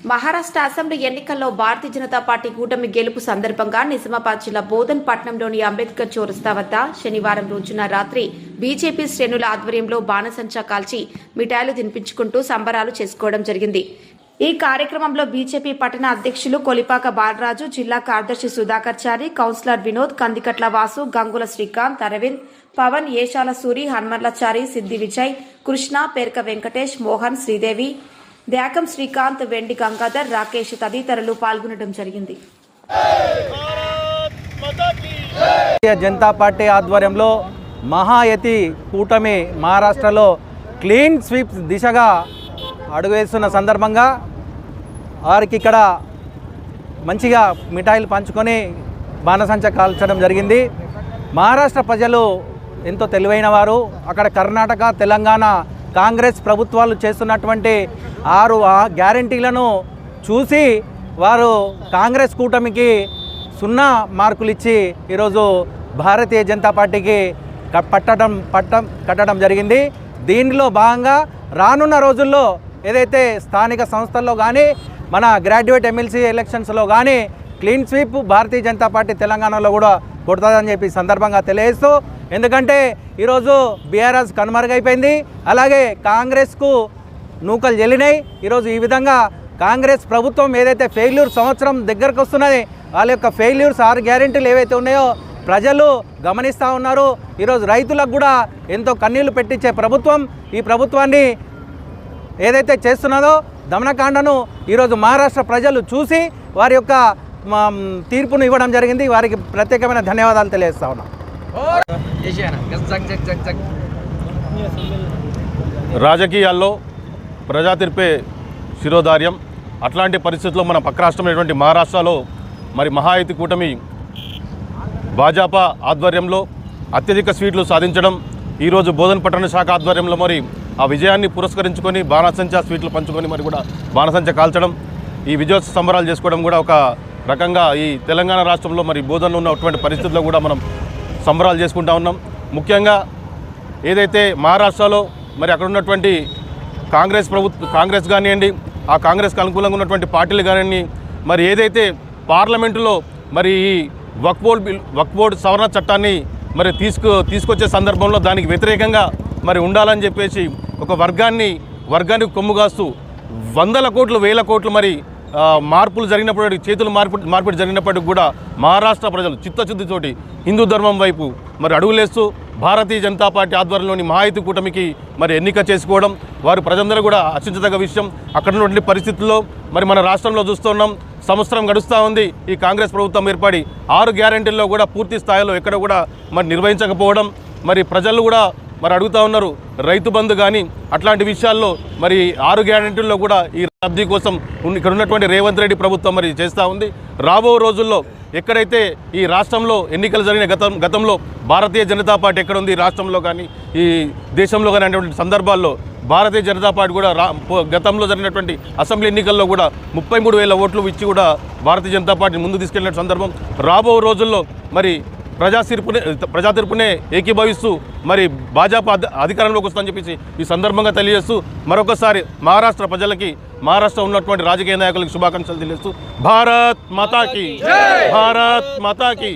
Maharashtra assembly ఎన్నికల్లో భారతీయ Janata party కూటమి గెలుపు సందర్భంగా నిజామాబాద్ జిల్లా బోధన్ పట్నంలోని అంబేద్కర్ చౌరస్తా వద్ద శనివారం రోజున రాత్రి బీజేపీ శ్రేణుల ఆధ్వర్యంలో బాణసంచా కాల్చి మిఠాయిలు తినిపించుకుంటూ సంబరాలు చేసుకోవడం జరిగింది. ఈ కార్యక్రమంలో బీజేపీ పట్టణ అధ్యక్షులు కొలిపాక బాలరాజు జిల్లా కార్యదర్శి సుధాకర్ చారి కౌన్సిలర్ వినోద్ కందికట్ల వాసు గంగుల శ్రీకాంత్ అరవింద్ పవన్ ఏషాల సూరి హన్మర్లచారి సిద్ది విజయ్ కృష్ణ పేర్క వెంకటేష్ మోహన్ శ్రీదేవి ద్యాకం శ్రీకాంత్ వెండి గంగాధర్ రాకేష్ తదితరులు పాల్గొనడం జరిగింది. జనతా పార్టీ ఆధ్వర్యంలో మహాయతి కూటమి మహారాష్ట్రలో క్లీన్ స్వీప్ దిశగా అడుగువేస్తున్న సందర్భంగా వారికి ఇక్కడ మంచిగా మిఠాయిలు పంచుకొని బాణసంచ కాల్చడం జరిగింది. మహారాష్ట్ర ప్రజలు ఎంతో తెలివైన వారు. అక్కడ కర్ణాటక తెలంగాణ కాంగ్రెస్ ప్రభుత్వాలు చేస్తున్నటువంటి ఆరు ఆ గ్యారంటీలను చూసి వారు కాంగ్రెస్ కూటమికి సున్నా మార్కులు ఇచ్చి ఈరోజు భారతీయ జనతా పార్టీకి పట్టడం పట్టం కట్టడం జరిగింది. దీనిలో భాగంగా రానున్న రోజుల్లో ఏదైతే స్థానిక సంస్థల్లో కానీ మన గ్రాడ్యుయేట్ ఎమ్మెల్సీ ఎలక్షన్స్లో కానీ clean sweep Bharatiya Janata Party తెలంగాణలో కూడా కొడుతుందని చెప్పి సందర్భంగా తెలియజేస్తూ ఎందుకంటే ఈరోజు బీఆర్ఎస్ కనుమరుగైపోయింది. అలాగే కాంగ్రెస్కు నూకలు జల్లినాయి. ఈరోజు ఈ విధంగా కాంగ్రెస్ ప్రభుత్వం ఏదైతే ఫెయిల్యూర్ సంవత్సరం దగ్గరకు వస్తున్నది వాళ్ళ యొక్క ఫెయిల్యూర్స్ ఆరు గ్యారెంటీలు ఏవైతే ఉన్నాయో ప్రజలు గమనిస్తూ ఉన్నారు. ఈరోజు రైతులకు కూడా ఎంతో కన్నీళ్ళు పెట్టించే ప్రభుత్వం ఈ ప్రభుత్వాన్ని ఏదైతే చేస్తున్నదో దమనకాండను ఈరోజు మహారాష్ట్ర ప్రజలు చూసి వారి యొక్క తీర్పును ఇవ్వడం జరిగింది. వారికి ప్రత్యేకమైన ధన్యవాదాలు తెలియజేస్తా ఉన్నాం. రాజకీయాల్లో ప్రజాతిర్పే శిరోధార్యం. అట్లాంటి పరిస్థితుల్లో మన పక్క రాష్ట్రమైనటువంటి మహారాష్ట్రలో మరి మహాయుతి కూటమి భాజపా ఆధ్వర్యంలో అత్యధిక సీట్లు సాధించడం ఈరోజు బోధన పట్టణ శాఖ ఆధ్వర్యంలో మరి ఆ విజయాన్ని పురస్కరించుకొని బాణసంచా స్వీట్లు పంచుకొని మరి కూడా బాణసంచ కాల్చడం ఈ విజయోత్సవ సంబరాలు చేసుకోవడం కూడా ఒక రకంగా ఈ తెలంగాణ రాష్ట్రంలో మరి బోధనలో ఉన్నటువంటి పరిస్థితుల్లో కూడా మనం సంబరాలు చేసుకుంటా ఉన్నాం. ముఖ్యంగా ఏదైతే మహారాష్ట్రలో మరి అక్కడ ఉన్నటువంటి కాంగ్రెస్ ప్రభుత్వ కాంగ్రెస్ కానివ్వండి ఆ కాంగ్రెస్కి అనుకూలంగా ఉన్నటువంటి పార్టీలు కానివ్వండి మరి ఏదైతే పార్లమెంటులో మరి ఈ వక్బోర్డ్ బిల్ వక్బోర్డ్ సవరణ చట్టాన్ని మరి తీసుకు తీసుకొచ్చే సందర్భంలో దానికి వ్యతిరేకంగా మరి ఉండాలని చెప్పేసి ఒక వర్గాన్ని వర్గానికి కొమ్ము కాస్తూ వందల కోట్లు వేల కోట్లు మరి మార్పులు జరిగినప్పటికీ చేతులు మార్పు మార్పిడి జరిగినప్పటికీ కూడా మహారాష్ట్ర ప్రజలు చిత్తశుద్ధితోటి హిందూ ధర్మం వైపు మరి అడుగులేస్తూ భారతీయ జనతా పార్టీ ఆధ్వర్యంలోని మహాయుతి కూటమికి మరి ఎన్నిక చేసుకోవడం వారు ప్రజలందరూ కూడా హర్షించదగ్గ విషయం. అక్కడ ఉన్నటువంటి పరిస్థితుల్లో మరి మన రాష్ట్రంలో చూస్తున్నాం సంవత్సరం గడుస్తూ ఉంది. ఈ కాంగ్రెస్ ప్రభుత్వం ఏర్పడి ఆరు గ్యారెంటీల్లో కూడా పూర్తి స్థాయిలో ఎక్కడ కూడా మరి నిర్వహించకపోవడం మరి ప్రజలు కూడా మరి అడుగుతా ఉన్నారు రైతు బంధు కానీ అట్లాంటి విషయాల్లో మరి ఆరు గ్యారెంటీల్లో కూడా ఈ లబ్ధి కోసం ఇక్కడ ఉన్నటువంటి రేవంత్ రెడ్డి ప్రభుత్వం మరి చేస్తూ ఉంది. రాబో రోజుల్లో ఎక్కడైతే ఈ రాష్ట్రంలో ఎన్నికలు జరిగిన గతం గతంలో భారతీయ జనతా పార్టీ ఎక్కడ ఉంది రాష్ట్రంలో కానీ ఈ దేశంలో కానీ అనేటువంటి సందర్భాల్లో భారతీయ జనతా పార్టీ కూడా రా గతంలో జరిగినటువంటి అసెంబ్లీ ఎన్నికల్లో కూడా ముప్పై మూడు వేల ఓట్లు ఇచ్చి కూడా భారతీయ జనతా పార్టీని ముందు తీసుకెళ్ళిన సందర్భం. రాబో రోజుల్లో మరి ప్రజా తీర్పునే ప్రజా తీర్పునే ఏకీభవిస్తూ మరి భాజపా అధి- అధికారంలోకి వస్తుందని చెప్పేసి ఈ సందర్భంగా తెలియజేస్తూ మరొకసారి మహారాష్ట్ర ప్రజలకి మహారాష్ట్ర ఉన్నటువంటి రాజకీయ నాయకులకు శుభాకాంక్షలు తెలియజేస్తూ భారత్ మాతాకి భారత్ మాతాకి.